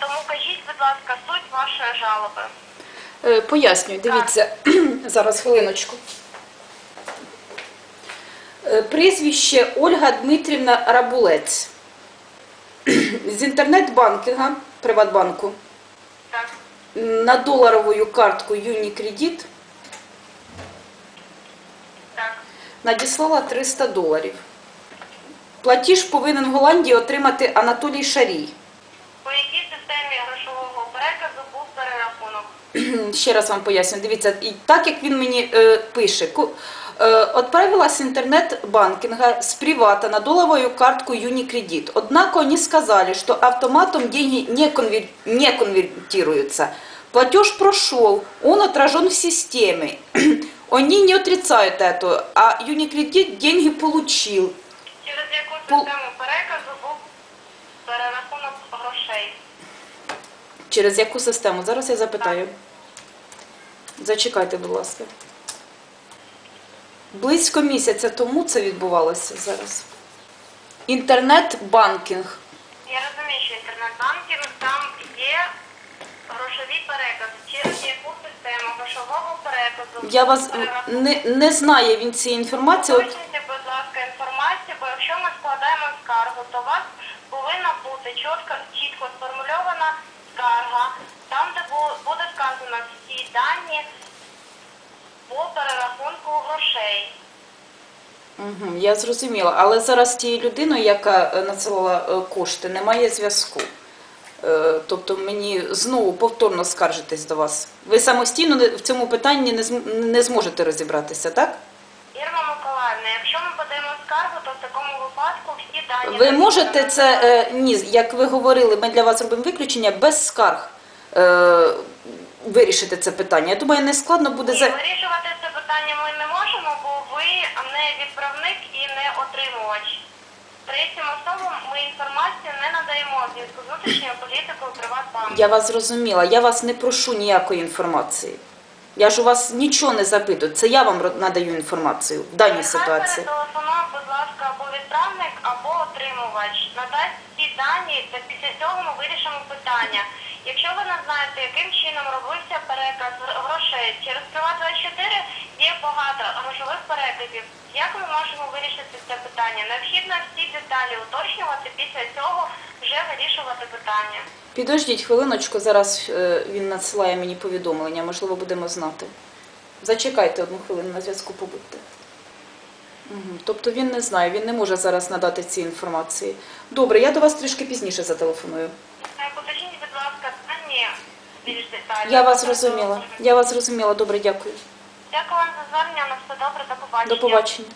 Тому кажіть, будь ласка, суть вашої жалоби. Е, Пояснюю, дивіться, зараз хвилиночку. Е, Прізвище Ольга Дмитрівна Рабулець. З інтернет-банкінга Приватбанку Так, на доларову картку Юнікредит так. надіслала 300 доларів. Платіж повинен в Голландії отримати Анатолій Шарій. По якій системі грошового переказу був перерахунок? Ще раз вам поясню. Дивіться, і так як він мені е, пише, е, отправила с интернет-банкинга с привата на долларовую картку Unicredit. Однако они сказали, что автоматом деньги не, конвер- не конвертируются. Платеж прошел, он отражен в системе. Они не отрицают это, а Unicredit деньги получил. Через яку систему переказу Через яку систему? Зараз я запитаю. Зачекайте, будь ласка. Близько місяця тому це відбувалося зараз. Інтернет-банкінг. Я розумію, що інтернет-банкінг там є грошові перекази. Через яку систему грошового переказу Я вас не, не знає він цієї інформації. Уточніть, будь ласка, інформацію, бо якщо ми складаємо скаргу, то у вас повинна бути чітко, чітко сформульована скарга, там, де бу- буде сказано всі дані по перерахунку грошей. Угу, я зрозуміла. Але зараз з тією людиною, яка е, надсилала е, кошти, немає зв'язку. Е, Тобто мені знову повторно скаржитись до вас. Ви самостійно в цьому питанні не зможете розібратися, так? Ірма Миколаївна, якщо ми подаємо скаргу, то в такому випадку всі дані... Ви можете це, е, ні, як ви говорили, ми для вас робимо виключення без скарг е, вирішити це питання. Я думаю, не складно буде Ні, за. вирішувати це питання ми не можемо, бо ви не відправник і не отримувач. Третім особам ми інформацію не надаємо в зв'язку з внутрішньою політикою Приватбанку. Я вас зрозуміла. Я вас не прошу ніякої інформації. Я ж у вас нічого не запитую. Це я вам надаю інформацію в даній ситуації. перетелефонує, будь ласка, або відправник, або отримувач. Надасть всі дані, та після цього ми вирішимо питання. Якщо ви не знаєте, яким чином робився переказ грошей через Приват24, є багато грошових переказів. Як ми можемо вирішити це питання? Необхідно всі деталі уточнювати, після цього вже вирішувати питання. Підождіть хвилиночку, зараз е, він надсилає мені повідомлення, можливо, будемо знати. Зачекайте одну хвилину на зв'язку побудьте. Угу. Тобто він не знає, він не може зараз надати ці інформації. Добре, я до вас трішки пізніше зателефоную. Е, Уточніть, будь ласка, дані більш детально. Я вас зрозуміла. Я вас зрозуміла. Добре, дякую. Дякую вам за звернення. На все добре. До побачення. До побачення.